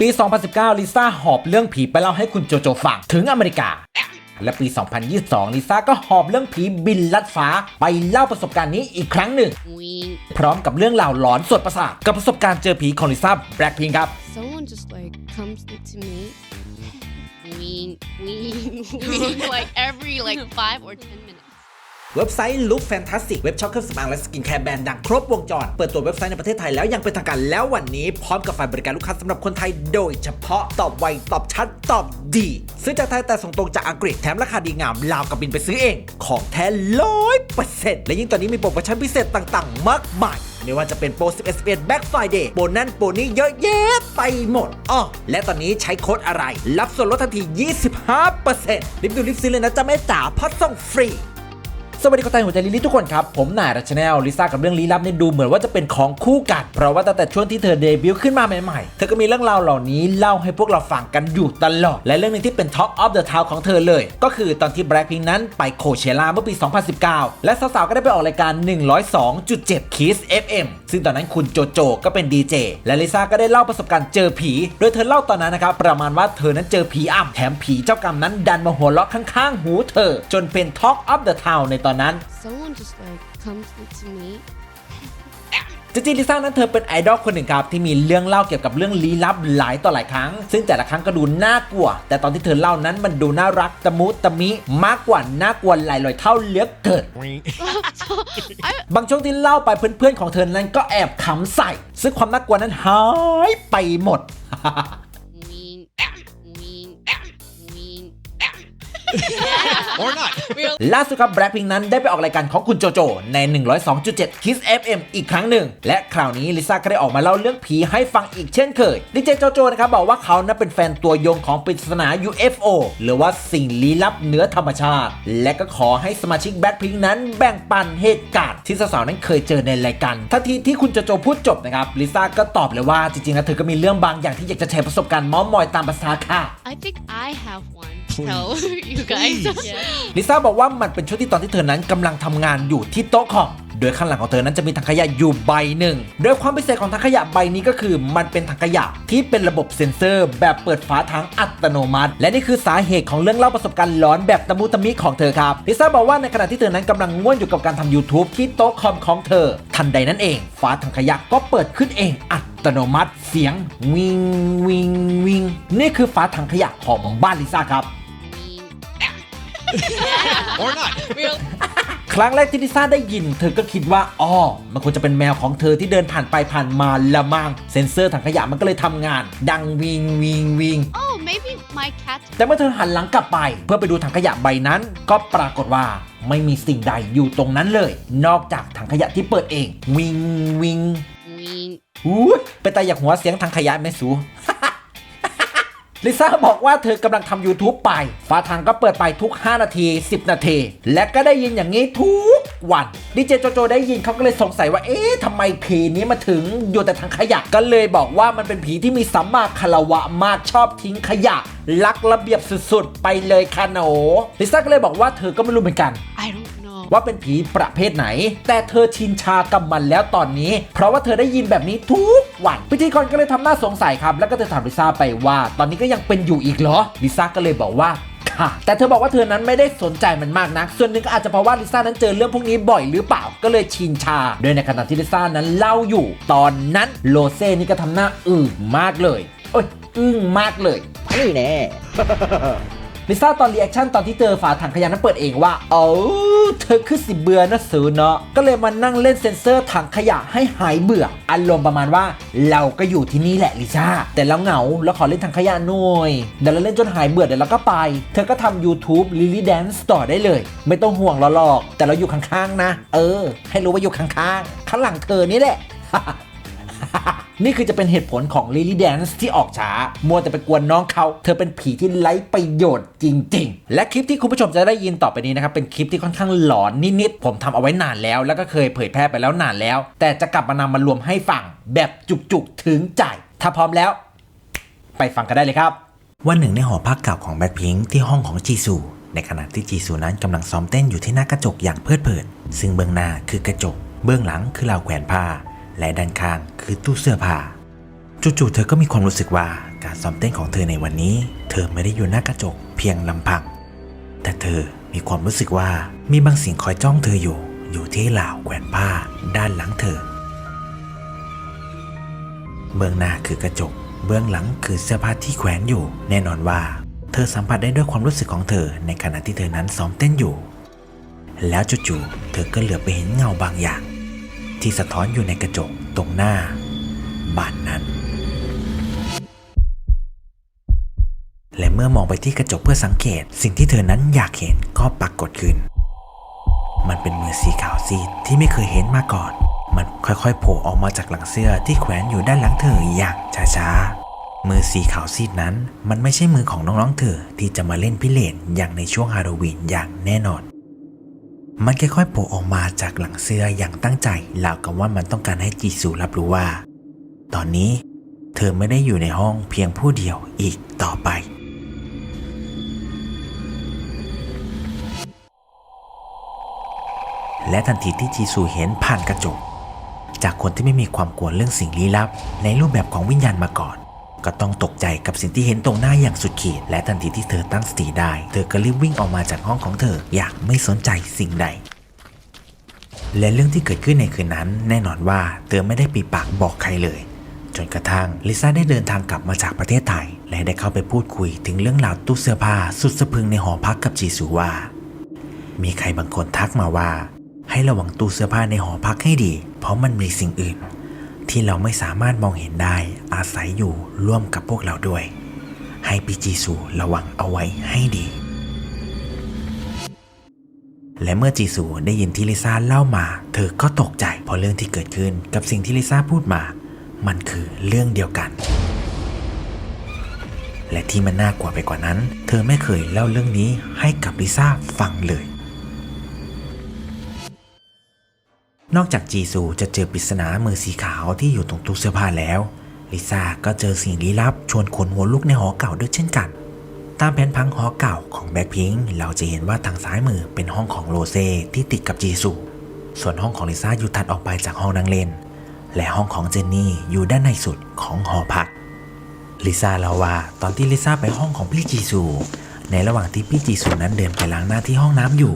ปี 2019 ลิซ่าหอบเรื่องผีไปเล่าให้คุณโจโจฟังถึงอเมริกา และปี 2022 ลิซ่าก็หอบเรื่องผีบินลัดฟ้า ไปเล่าประสบการณ์นี้อีกครั้งหนึ่ง Wink. พร้อมกับเรื่องราวหลอนสวดประสาทกับประสบการณ์เจอผีของลิซ่าแบล็คพิงครับ Someone just like comes to me. Wink, wink, wink. like every like five or ten minutes. เว็บไซต์ Look Fantastic เว็บช็อปเครื่องสำอางและสกินแคร์แบรนด์ดังครบวงจร เปิดตัวเว็บไซต์ในประเทศไทยแล้วยังเป็นทางการแล้ววันนี้ พร้อมกับฝ่ายบริการลูกค้าสำหรับคนไทยโดยเฉพาะตอบไว ตอบชัด ตอบดี ซื้อจากไทยแต่ส่งตรงจากอังกฤษแถมราคาดีงามลาวกับบินไปซื้อเอง ของแท้ร้อยเปอร์เซ็นต์และยิ่งตอนนี้มีโปรโมชั่นพิเศษต่างๆ มากมายไม่ว่าจะเป็นโปร11 11 Black Friday โปรนั่นโปรนี้เยอะแยะไปหมดอ้อและตอนนี้ใช้โค้ดอะไร รับส่วนลดทันที 25%รีบดูรีบซื้อเลยนะจ๊ะแม่จ๋าพราะส่งฟรี สวัสดีคนไทยหัวใจลิลลี่ทุกคนครับ ผมนายรัชแนลลิซ่ากับเรื่องลี้ลับเนี่ยดูเหมือนว่าจะเป็นของคู่กัน เพราะว่าตั้งแต่ช่วงที่เธอเดบิวต์ขึ้นมาใหม่ๆ เธอก็มีเรื่องราวเหล่านี้เล่าให้พวกเราฟังกันอยู่ตลอด และเรื่องหนึงที่เป็น Talk of the Town ของเธอเลย ก็คือตอนที่แบล็คพิงนั้นไปโคเชล่าเมื่อปี 2019 และสาวๆก็ได้ไปออกรายการ 102.7 Kiss FM ซึ่งตอนนั้นคุณโจโจก็เป็นดีเจและลิซ่าก็ได้เล่าประสบการณ์เจอผี โดยเธอเล่าตอนนั้นนะครับประมาณว่าเธอนั้นเจอผีอ่ำแถมผีเจ้ากรรมนั้นดันมาหัวเราะข้างๆ หูเธอ จนเป็น Talk of the Town ในตอนนั้น Someone just like comes to me. จริงๆลิซ่านั้นเธอเป็นไอดอลคนหนึ่งครับที่มีเรื่องเล่าเกี่ยวกับเรื่องลี้ลับหลายต่อหลายครั้ง ซึ่งแต่ละครั้งก็ดูน่ากลัว แต่ตอนที่เธอเล่านั้นมันดูน่ารักตะมุตะมิมากกว่าน่ากลัวหลายๆเท่าเหลือเกิน so I บางช่วงที่เล่าไปเพื่อนๆของเธอนั้นก็แอบขำใส่ ซึ่งความน่ากลัวนั้นหายไปหมด wink, wink, wink. Or not. ล่าสุดครับแบล็คพิงนั้นได้ไปออกรายการของคุณโจโจ ใน 102.7 Kiss FM อีกครั้งหนึ่ง และคราวนี้ลิซ่าก็ได้ออกมาเล่าเรื่องผีให้ฟังอีกเช่นเคยดีเจโจโจนะครับบอกว่าเขานั้นเป็นแฟนตัวยงของปริศนา UFO หรือว่าสิ่งลี้ลับเหนือธรรมชาติ และก็ขอให้สมาชิกแบล็คพิงนั้นแบ่งปันเหตุการณ์ที่สาวๆนั้นเคยเจอในรายการทันทีที่คุณโจโจพูดจบนะครับลิซ่าก็ตอบเลยว่าจริงๆแล้วเธอก็มีเรื่องบางอย่างที่อยากจะแชร์ประสบการณ์เม้อมอยตามภาษาค่ะ I think I have one. Please. Tell you guys. Please. Yeah. ลิซ่าบอกว่ามันเป็นช่วงที่ตอนที่เธอนั้นกำลังทำงานอยู่ที่โต๊ะคอมโดยข้างหลังของเธอนั้นจะมีถังขยะอยู่ใบหนึ่ง โดยความพิเศษของถังขยะใบนี้ก็คือ มันเป็นถังขยะที่เป็นระบบเซ็นเซอร์ แบบเปิดฝาถังอัตโนมัติ และนี่คือสาเหตุของเรื่องเล่าประสบการณ์หลอนแบบตะมุตะมิของเธอครับลิซ่าบอกว่าในขณะที่เธอนั้นกำลังง่วนอยู่กับการทำ YouTube ที่โต๊ะคอมของเธอ ทันใดนั้นเอง ฝาถังขยะก็เปิดขึ้นเองอัตโนมัติเสียงวิงวิงวิงนี่คือฝาถังขยะของบ้านลิซ่าครับ Wink. Or not. ครั้งแรกที่ลิซ่าได้ยิน เธอก็คิดว่าอ๋อมันควรจะเป็นแมวของเธอที่เดินผ่านไปผ่านมาละมังเซ็นเซอร์ถังขยะมันก็เลยทำงาน ดังวิงวิงวิง Oh, maybe my cat. แต่เมื่อเธอหันหลังกลับไป เพื่อไปดูถังขยะใบนั้น ก็ปรากฏว่าไม่มีสิ่งใดอยู่ตรงนั้นเลย นอกจากถังขยะที่เปิดเอง วิงวิง Wink. อู้ยเป็นตาอยากหัวเสียงถังขยะไหมสู ลิซ่าบอกว่าเธอกำลังทำ YouTube ไปฝาถังก็เปิดไปทุก 5 นาที 10 นาที และก็ได้ยินอย่างนี้ทุกวัน ดีเจโจโจได้ยินเขาก็เลยสงสัยว่า เอ๊ะทำไมผีนี้มาถึงอยู่แต่ถังขยะก็เลยบอกว่ามันเป็นผีที่มีสัมมาคารวะมากชอบทิ้งขยะลักระเบียบสุดๆ ไปเลยค่ะหนูลิซ่าก็เลยบอกว่าเธอก็ไม่รู้เหมือนกัน I don't. ว่าเป็นผีประเภทไหน แต่เธอชินชากับมันแล้วตอนนี้ เพราะว่าเธอได้ยินแบบนี้ทุกวันพิธีกรก็เลยทำหน้าสงสัยครับ แล้วก็เธอถามลิซ่าไปว่า ตอนนี้ก็ยังเป็นอยู่อีกเหรอลิซ่าก็เลยบอกว่าค่ะแต่เธอบอกว่าเธอนั้นไม่ได้สนใจมันมากนัก ส่วนหนึ่งก็อาจจะเพราะว่าลิซ่านั้นเจอเรื่องพวกนี้บ่อยหรือเปล่า ก็เลยชินชา โดยในขณะที่ลิซ่านั้นเล่าอยู่ ตอนนั้นโลเซ่นี่ก็ทำหน้าอึ้งมากเลย โอ้ยอึ้งมากเลย นี่แน่ ลิซ่าตอนรีแอคชั่นตอนที่เจอฝาถังขยะนั้นเปิดเองว่าเออเธอคือสิเบื่อนะสูเนาะก็เลยมานั่งเล่นเซ็นเซอร์ถังขยะให้หายเบื่อ อารมณ์ประมาณว่า เราก็อยู่ที่นี่แหละลิซ่า แต่เราเหงาเราขอเล่นถังขยะหน่อยเดี๋ยวเราเล่นจนหายเบื่อเดี๋ยวเราก็ไป เธอก็ทำ YouTube Lily Dance ต่อได้เลย ไม่ต้องห่วงเราหรอก แต่เราอยู่ข้างๆนะ เออ ให้รู้ว่าอยู่ข้างๆข้างหลังเธอนี่แหละ นี่คือจะเป็นเหตุผลของ Lily Dance ที่ออกช้า มัวแต่ไปกวนน้องเขา เธอเป็นผีที่ไร้ประโยชน์จริง ๆ และคลิปที่คุณผู้ชมจะได้ยินต่อไปนี้นะครับ เป็นคลิปที่ค่อนข้างหลอนนิดๆ ผมทำเอาไว้นานแล้ว แล้วก็เคยเผยแพร่ไปแล้วนานแล้ว แต่จะกลับมานำมารวมให้ฟังแบบจุกๆถึงใจ ถ้าพร้อมแล้ว ไปฟังกันได้เลยครับ วันหนึ่งในหอพักเก่าของแบ็คพิงที่ห้องของจีซูในขณะที่จีซูนั้นกำลังซ้อมเต้นอยู่ที่หน้ากระจกอย่างเพลิดเพลิน ซึ่งเบื้องหน้าคือกระจก เบื้องหลังคือราวแขวนผ้า และด้านข้างคือตู้เสื้อผ้าจู่ๆเธอก็มีความรู้สึกว่าการซ้อมเต้นของเธอในวันนี้ เธอไม่ได้อยู่หน้ากระจกเพียงลำพัง แต่เธอมีความรู้สึกว่ามีบางสิ่งคอยจ้องเธออยู่ อยู่ที่เหล่าแขวนผ้าด้านหลังเธอ เบื้องหน้าคือกระจก เบื้องหลังคือเสื้อผ้าที่แขวนอยู่ แน่นอนว่า เธอสัมผัสได้ด้วยความรู้สึกของเธอ ในขณะที่เธอนั้นซ้อมเต้นอยู่ แล้วจู่ๆเธอก็เหลือไปเห็นเงาบางอย่าง ที่สะท้อนอยู่ในกระจกตรงหน้าบ้านนั้น และเมื่อมองไปที่กระจกเพื่อสังเกต สิ่งที่เธอนั้นอยากเห็นก็ปรากฏขึ้น มันเป็นมือสีขาวซีดที่ไม่เคยเห็นมาก่อน มันค่อยๆโผล่ออกมาจากหลังเสื้อที่แขวนอยู่ด้านหลังเธออย่างช้าๆมือสีขาวซีดนั้น มันไม่ใช่มือของน้องๆเธอที่จะมาเล่นพิเรนอย่างในช่วงฮาโลวีนอย่างแน่นอน มันค่อยๆโผล่ออกมาจากหลังเสื้ออย่างตั้งใจราวกับว่ามันต้องการให้จีซูรับรู้ว่า ตอนนี้เธอไม่ได้อยู่ในห้องเพียงผู้เดียวอีกต่อไป และทันทีที่จีซูเห็นผ่านกระจก จากคนที่ไม่มีความกลัวเรื่องสิ่งลี้ลับ ในรูปแบบของวิญญาณมาก่อน ก็ต้องตกใจกับสิ่งที่เห็นตรงหน้าอย่างสุดขีด และทันทีที่เธอตั้งสติได้ เธอก็รีบวิ่งออกมาจากห้องของเธอ อย่างไม่สนใจสิ่งใด และเรื่องที่เกิดขึ้นในคืนนั้น แน่นอนว่าเธอไม่ได้ปีปากบอกใครเลย จนกระทั่งลิซ่าได้เดินทางกลับมาจากประเทศไทย และได้เข้าไปพูดคุยถึงเรื่องราวตู้เสื้อผ้าสุดสะพึงในหอพักกับจีซูว่า มีใครบางคนทักมาว่า ให้ระวังตู้เสื้อผ้าในหอพักให้ดี เพราะมันมีสิ่งอื่น ที่เราไม่สามารถมองเห็นได้อาศัยอยู่ร่วมกับพวกเราด้วย ให้พี่จีซูระวังเอาไว้ให้ดี และเมื่อจีซูได้ยินที่ลิซ่าเล่ามา เธอก็ตกใจเพราะเรื่องที่เกิดขึ้นกับสิ่งที่ลิซ่าพูดมา มันคือเรื่องเดียวกัน และที่มันน่ากลัวไปกว่านั้น เธอไม่เคยเล่าเรื่องนี้ให้กับลิซ่าฟังเลย นอกจากจีซูจะเจอปริศนามือสีขาวที่อยู่ตรงตู้เสื้อผ้าแล้ว ลิซ่าก็เจอสิ่งลี้ลับชวนขนหัวลุกในหอเก่าด้วยเช่นกัน ตามแผนพังหอเก่าของแบ็คพิงเราจะเห็นว่าทางซ้ายมือเป็นห้องของโรเซ่ที่ติดกับจีซู ส่วนห้องของลิซ่าอยู่ถัดออกไปจากห้องนั่งเล่นและห้องของเจนนี่อยู่ด้านในสุดของหอพัก ลิซ่าเล่าว่าตอนที่ลิซ่าไปห้องของพี่จีซู ในระหว่างที่พี่จีซูนั้นเดินไปล้างหน้าที่ห้องน้ำอยู่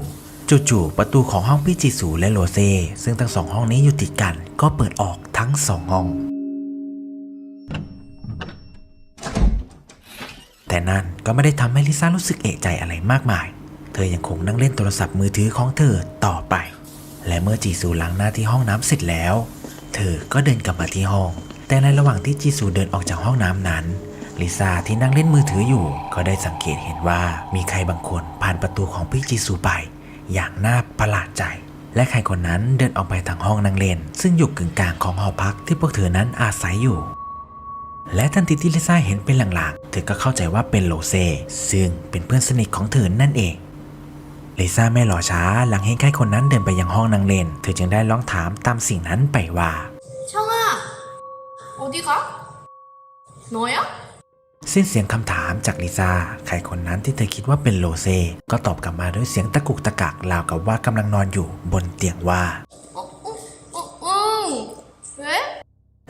จู่ๆประตูของห้องพี่จีซูและโรเซ่ซึ่งทั้งสองห้องนี้อยู่ติดกัน ก็เปิดออกทั้งสองห้อง แต่นั่นก็ไม่ได้ทำให้ลิซ่ารู้สึกเอะใจอะไรมากมาย เธอยังคงนั่งเล่นโทรศัพท์มือถือของเธอต่อไป และเมื่อจีซูล้างหน้าที่ห้องน้ำเสร็จแล้ว เธอก็เดินกลับมาที่ห้อง แต่ในระหว่างที่จีซูเดินออกจากห้องน้ำนั้นลิซ่าที่นั่งเล่นมือถืออยู่ ก็ได้สังเกตเห็นว่ามีใครบางคนผ่านประตูของพี่จีซูไป อย่างน่าประหลาดใจ และใครคนนั้นเดินออกไปทางห้องนางเลน ซึ่งอยู่กึ่งกลางของหอพักที่พวกเธอนั้นอาศัยอยู่ และทันทีที่ลิซ่าเห็นเป็นหลังๆ เธอก็เข้าใจว่าเป็นโลเซ ซึ่งเป็นเพื่อนสนิทของเธอนั่นเองลิซ่าไม่รอช้าหลังเห็นชายคนนั้นเดินไปยังห้องนางเลน เธอจึงได้ร้องถามตามสิ่งนั้นไปว่าช่างอะโอดีกะน้อยอะ สิ้นเสียงคำถามจากลิซ่าใครคนนั้นที่เธอคิดว่าเป็นโลเซ ก็ตอบกลับมาด้วยเสียงตะกุกตะกักราวกับว่ากำลังนอนอยู่บนเตียงว่า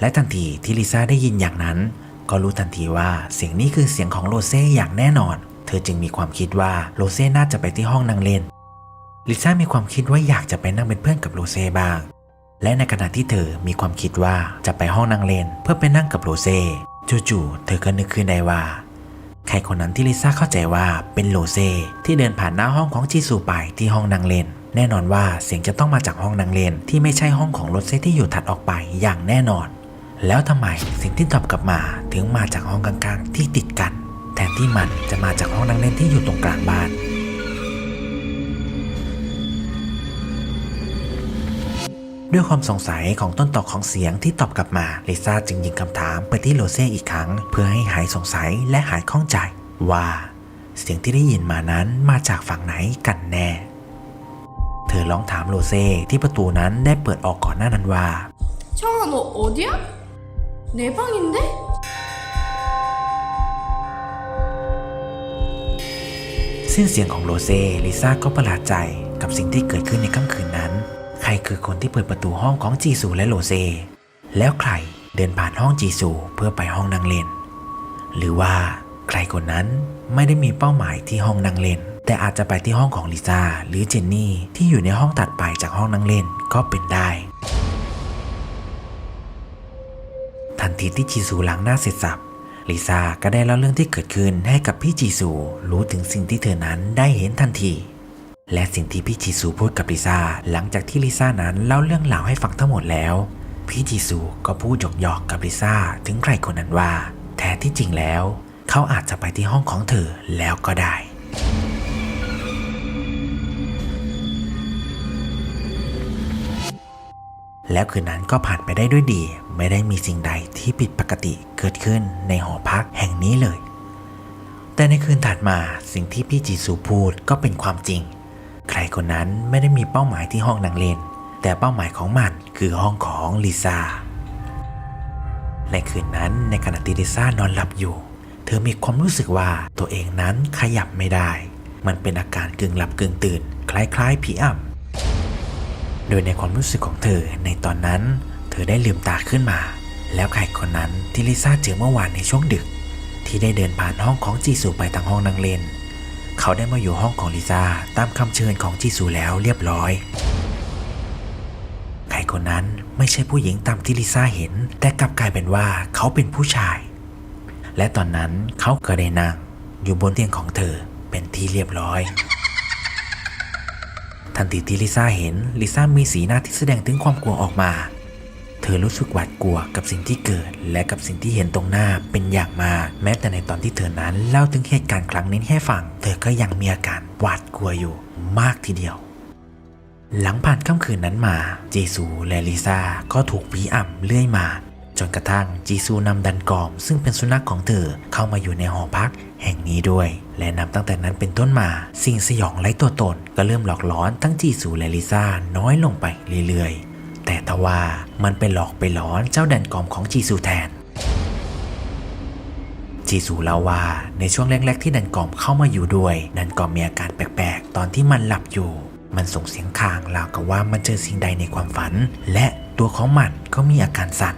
และทันทีที่ลิซ่าได้ยินอย่างนั้น ก็รู้ทันทีว่าเสียงนี้คือเสียงของโลเซอย่างแน่นอน เธอจึงมีความคิดว่าโลเซน่าจะไปที่ห้องนั่งเล่นลิซ่ามีความคิดว่าอยากจะไปนั่งเป็นเพื่อนกับโรเซ่บ้าง และในขณะที่เธอมีความคิดว่าจะไปห้องนั่งเล่นเพื่อไปนั่งกับโรเซ่ จู่ๆเธอก็นึกขึ้นได้ว่า ใครคนนั้นที่ลิซ่าเข้าใจว่าเป็นโลเซ่ที่เดินผ่านหน้าห้องของจีซูไปที่ห้องนางเลนแน่นอนว่าเสียงจะต้องมาจากห้องนางเลนที่ไม่ใช่ห้องของโลเซ่ที่อยู่ถัดออกไปอย่างแน่นอน แล้วทำไมสิ่งที่ตอบกลับมาถึงมาจากห้องกลางๆที่ติดกัน แทนที่มันจะมาจากห้องนางเล่นที่อยู่ตรงกลางบ้าน ด้วยความสงสัยของต้นตอของเสียงที่ตอบกลับมาลิซ่าจึงยิงคำถามไปที่โรเซ่อีกครั้ง เพื่อให้หายสงสัยและหายข้องใจ ว่า เสียงที่ได้ยินมานั้นมาจากฝั่งไหนกันแน่ เธอลองถามโรเซ่ที่ประตูนั้นได้เปิดออกก่อนหน้านั้นว่าช่องเราโอเดียเนปังอินเดสิ้นเสียงของโรเซ่ลิซ่าก็ประหลาดใจกับสิ่งที่เกิดขึ้นในค่ำคืนนั้น ครคือคนที่เปิดประตูห้องของจีซูและโรเซ่แล้วใครเดินผ่านห้องจีซูเพื่อไปห้องนั่งเล่น หรือว่าใครคนนั้นไม่ได้มีเป้าหมายที่ห้องนั่งเล่น แต่อาจจะไปที่ห้องของลิซ่าหรือเจนนี่ที่อยู่ในห้องตัดไปจากห้องนั่งเล่นก็เป็นได้ ทันทีที่จีซูล้างหน้าเสร็จสับลิซ่าก็ได้เล่าเรื่องที่เกิดขึ้นให้กับพี่จีซูรู้ถึงสิ่งที่เธอนั้นได้เห็นทันที และสิ่งที่พี่จีซูพูดกับลิซ่าหลังจากที่ลิซ่านั้นเล่าเรื่องราวให้ฟังทั้งหมดแล้ว พี่จีซูก็พูดหยอกๆกับลิซ่าถึงใครคนนั้นว่า แท้ที่จริงแล้ว เขาอาจจะไปที่ห้องของเธอแล้วก็ได้แล้วคืนนั้นก็ผ่านไปได้ด้วยดี ไม่ได้มีสิ่งใดที่ผิดปกติเกิดขึ้นในหอพักแห่งนี้เลย แต่ในคืนถัดมาสิ่งที่พี่จีซูพูดก็เป็นความจริง ใครคนนั้นไม่ได้มีเป้าหมายที่ห้องนางเลน แต่เป้าหมายของมันคือห้องของลิซ่า ในคืนนั้นในขณะที่ลิซ่านอนหลับอยู่ เธอมีความรู้สึกว่าตัวเองนั้นขยับไม่ได้ มันเป็นอาการกึ่งหลับกึ่งตื่น คล้ายๆผีอ่ำโดยในความรู้สึกของเธอในตอนนั้น เธอได้ลืมตาขึ้นมา แล้วใครคนนั้นที่ลิซ่าเจอเมื่อวานในช่วงดึก ที่ได้เดินผ่านห้องของจีซูไปทางห้องนางเลน เขาได้มาอยู่ห้องของลิซ่าตามคำเชิญของจีซูแล้วเรียบร้อย ใครคนนั้นไม่ใช่ผู้หญิงตามที่ลิซ่าเห็น แต่กลับกลายเป็นว่าเขาเป็นผู้ชาย และตอนนั้นเขาก็ได้นั่งอยู่บนเตียงของเธอเป็นที่เรียบร้อย ทันทีที่ลิซ่าเห็นลิซ่ามีสีหน้าที่แสดงถึงความกลัวออกมา เธอรู้สึกหวาดกลัวกับสิ่งที่เกิด และกับสิ่งที่เห็นตรงหน้าเป็นอย่างมาก แม้แต่ในตอนที่เธอนั้นเล่าถึงเหตุการณ์ครั้งนี้ให้ฟัง เธอก็ยังมีอาการหวาดกลัวอยู่มากทีเดียว หลังผ่านค่ำคืนนั้นมา เจซูและลิซ่าก็ถูกผีอ่ำเลื่อยมาจนกระทั่งจีซูนำดันกอม ซึ่งเป็นสุนัขของเธอเข้ามาอยู่ในหอพักแห่งนี้ด้วย และนับตั้งแต่นั้นเป็นต้นมา สิ่งสยองไร้ตัวตน ก็เริ่มหลอกหลอนทั้งจีซูและลิซ่าน้อยลงไปเรื่อยๆ แต่ทว่ามันไปหลอกไปหลอนเจ้าดันกอมของจีซูแทน จีซูเล่าว่าในช่วงแรก ๆ ที่ดันกอมเข้ามาอยู่ด้วยดันกอมมีอาการแปลกๆ ตอนที่มันหลับอยู่ มันส่งเสียงคางราวกับว่ามันเจอสิ่งใดในความฝัน และตัวของมันก็มีอาการสั่น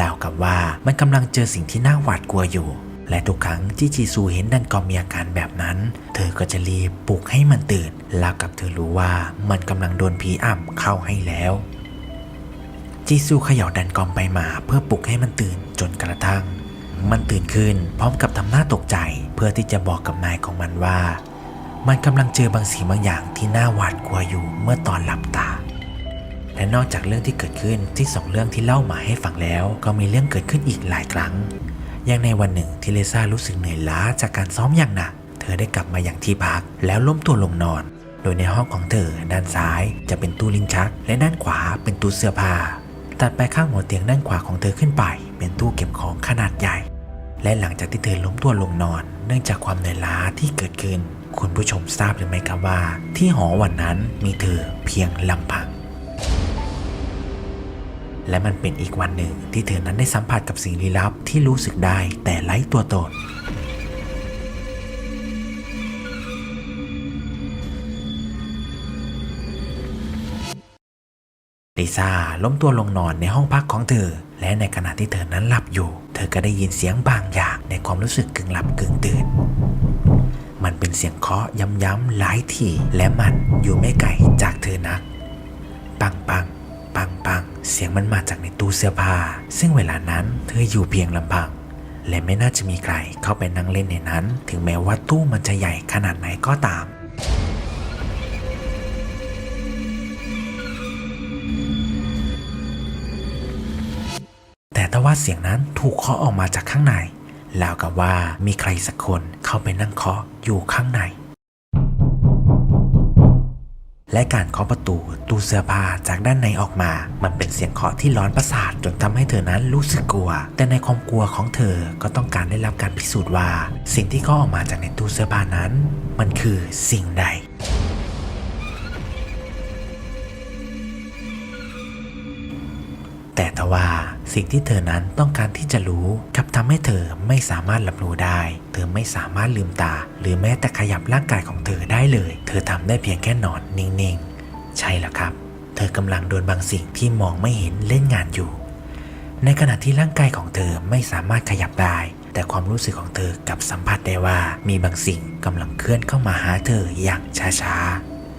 ราวกับว่ามันกำลังเจอสิ่งที่น่าหวาดกลัวอยู่ และทุกครั้งที่จีซูเห็นดันกอมมีอาการแบบนั้น เธอก็จะรีบปลุกให้มันตื่นราวกับเธอรู้ว่ามันกำลังโดนผีอ่ำเข้าให้แล้ว จีซูเขย่าดันกอมไปมาเพื่อปลุกให้มันตื่นจนกระทั่ง มันตื่นขึ้นพร้อมกับทำหน้าตกใจเพื่อที่จะบอกกับนายของมันว่า มันกำลังเจอบางสิ่งบางอย่างที่น่าหวาดกลัวอยู่เมื่อตอนหลับตา และนอกจากเรื่องที่เกิดขึ้นที่สองเรื่องที่เล่ามาให้ฟังแล้ว ก็มีเรื่องเกิดขึ้นอีกหลายครั้ง อย่างในวันหนึ่งที่เลซ่ารู้สึกเหนื่อยล้าจากการซ้อมอย่างหนักเธอได้กลับมาอย่างที่พักแล้วล้มตัวลงนอน โดยในห้องของเธอด้านซ้ายจะเป็นตู้ลิ้นชัก และด้านขวาเป็นตู้เสื้อผ้า ตัดไปข้างหัวเตียงด้านขวาของเธอขึ้นไป เป็นตู้เก็บของขนาดใหญ่ และหลังจากที่เธอล้มตัวลงนอน เนื่องจากความเหนื่อยล้าที่เกิดขึ้น คุณผู้ชมทราบหรือไม่ครับว่า ที่หอวันนั้นมีเธอเพียงลำพัง และมันเป็นอีกวันหนึ่งที่เธอนั้นได้สัมผัสกับสิ่งลี้ลับที่รู้สึกได้แต่ไร้ตัวตน ลิซ่าล้มตัวลงนอนในห้องพักของเธอ และในขณะที่เธอนั้นหลับอยู่ เธอก็ได้ยินเสียงบางอย่างในความรู้สึกกึ่งหลับกึ่งตื่น มันเป็นเสียงเคาะย้ำๆหลายทีและมันอยู่ไม่ไกลจากเธอนัก ปังปังปังปังเสียงมันมาจากในตู้เสื้อผ้า ซึ่งเวลานั้นเธออยู่เพียงลำพัง และไม่น่าจะมีใครเข้าไปนั่งเล่นในนั้น ถึงแม้ว่าตู้มันจะใหญ่ขนาดไหนก็ตาม ว่าเสียงนั้นถูกเคาะออกมาจากข้างใน แล้วกับว่ามีใครสักคนเข้าไปนั่งเคาะอยู่ข้างใน และการเคาะประตูตู้เสื้อผ้าจากด้านในออกมา มันเป็นเสียงเคาะที่ร้อนประสาทจนทำให้เธอนั้นรู้สึกกลัว แต่ในความกลัวของเธอก็ต้องการได้รับการพิสูจน์ว่า สิ่งที่เคาะออกมาจากในตู้เสื้อผ้านั้น มันคือสิ่งใด แต่ทว่าสิ่งที่เธอนั้นต้องการที่จะรู้กลับทำให้เธอไม่สามารถรับรู้ได้ เธอไม่สามารถลืมตา หรือแม้แต่ขยับร่างกายของเธอได้เลย เธอทำได้เพียงแค่นอนนิ่งๆ ใช่แล้วครับ เธอกำลังโดนบางสิ่งที่มองไม่เห็นเล่นงานอยู่ ในขณะที่ร่างกายของเธอไม่สามารถขยับได้ แต่ความรู้สึกของเธอกับสัมผัสได้ว่ามีบางสิ่งกำลังเคลื่อนเข้ามาหาเธออย่างช้า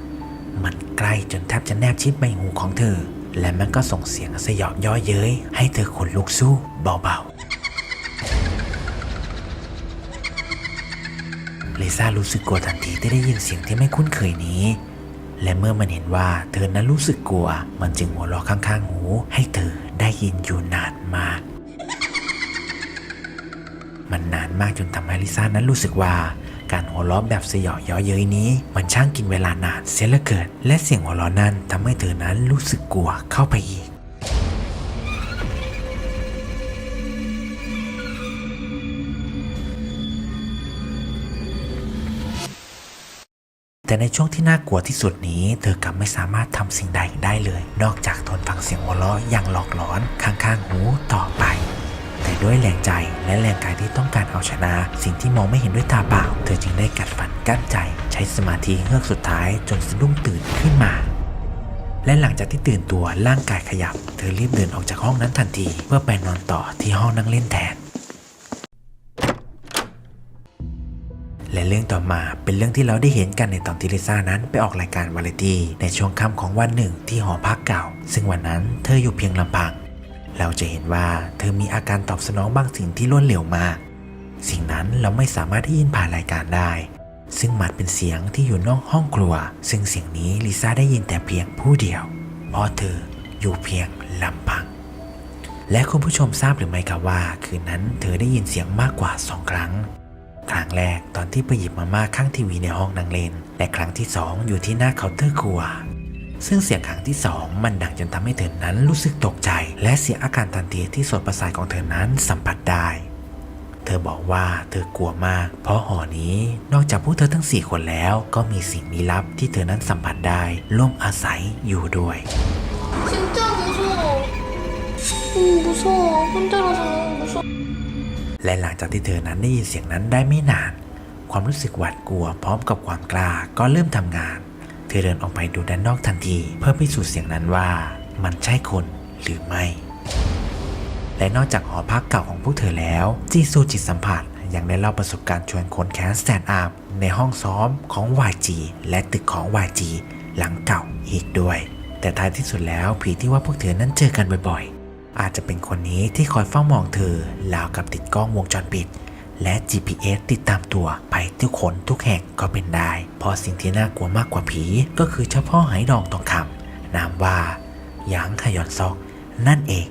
ๆ มันใกล้จนแทบจะแนบชิดใบหูของเธอ และมันก็ส่งเสียงสยองย่อเย้ย ให้เธอขนลุกสู้เบาๆ ลิซ่ารู้สึกกลัวทันทีที่ได้ยินเสียงที่ไม่คุ้นเคยนี้ และเมื่อมันเห็นว่าเธอนั้นรู้สึกกลัว มันจึงหัวเราะข้างๆ หู ให้เธอได้ยินอยู่นานมาก มันนานมากจนทำให้ลิซ่านั้นรู้สึกว่า การหัวเราะแบบสยองเย้อเย้ยนี้ มันช่างกินเวลานานเสียเหลือเกิน และเสียงหัวเราะนั้นทำให้เธอนั้นรู้สึกกลัวเข้าไปอีกแต่ในช่วงที่น่ากลัวที่สุดนี้ เธอกลับไม่สามารถทำสิ่งใดได้เลย นอกจากทนฟังเสียงหัวเราะอย่างหลอกหลอน ข้างๆ หูต่อไป ด้วยแรงใจและแรงกายที่ต้องการเอาชนะ สิ่งที่มองไม่เห็นด้วยตาเปล่า เธอจึงได้กัดฟันกั้นใจ ใช้สมาธิเฮือกสุดท้ายจนสะดุ้งตื่นขึ้นมา และหลังจากที่ตื่นตัวร่างกายขยับ เธอรีบเดินออกจากห้องนั้นทันที เพื่อไปนอนต่อที่ห้องนั่งเล่นแทนและเรื่องต่อมาเป็นเรื่องที่เราได้เห็นกันในตอนที่ลิซ่านั้นไปออกรายการวาไรตี้ในช่วงค่ำของวันหนึ่งที่หอพักเก่า ซึ่งวันนั้นเธออยู่เพียงลำพัง เราจะเห็นว่าเธอมีอาการตอบสนองบางสิ่งที่รวดเร็วมาก สิ่งนั้นเราไม่สามารถได้ยินผ่านรายการได้ ซึ่งมันเป็นเสียงที่อยู่นอกห้องครัว ซึ่งเสียงนี้ลิซ่าได้ยินแต่เพียงผู้เดียว เพราะเธออยู่เพียงลำพัง และคุณผู้ชมทราบหรือไม่ครับว่า คืนนั้นเธอได้ยินเสียงมากกว่าสองครั้ง ครั้งแรกตอนที่ไปหยิบมาม่าข้างทีวีในห้องนางเลน และครั้งที่สองอยู่ที่หน้าเคาน์เตอร์ครัว ซึ่งเสียงครั้งที่สองมันดังจนทำให้เธอนั้นรู้สึกตกใจ และเสียอาการทันทีที่ส่วนประสาทของเธอนั้นสัมผัสได้ เธอบอกว่าเธอกลัวมาก เพราะหอนี้นอกจากผู้เธอทั้ง 4 คนแล้ว ก็มีสิ่งลี้ลับที่เธอนั้นสัมผัสได้ร่วมอาศัยอยู่ด้วยและหลังจากที่เธอนั้นได้ยินเสียงนั้นได้ไม่นาน ความรู้สึกหวาดกลัวพร้อมกับความกล้าก็เริ่มทำงาน เธอเดินออกไปดูด้านนอกทันที เพื่อพิสูจน์เสียงนั้นว่ามันใช่คนหรือไม่ และนอกจากหอพักเก่าของพวกเธอแล้ว จีซูจิตสัมผัสยังได้เล่าประสบการณ์ชวนคนแคสแตนด์อัพในห้องซ้อมของ YG และตึกของ YG หลังเก่าอีกด้วย แต่ท้ายที่สุดแล้วผีที่ว่าพวกเธอนั้นเจอกันบ่อยๆ อาจจะเป็นคนนี้ที่คอยเฝ้ามองเธอราวกับติดกล้องวงจรปิด และ GPS ติดตามตัวไปทุกคนทุกแห่งก็เป็นได้ เพราะสิ่งที่น่ากลัวมากกว่าผี ก็คือเฉพาะไหดองทองคำนามว่าหยางขยอนซอกนั่นเอง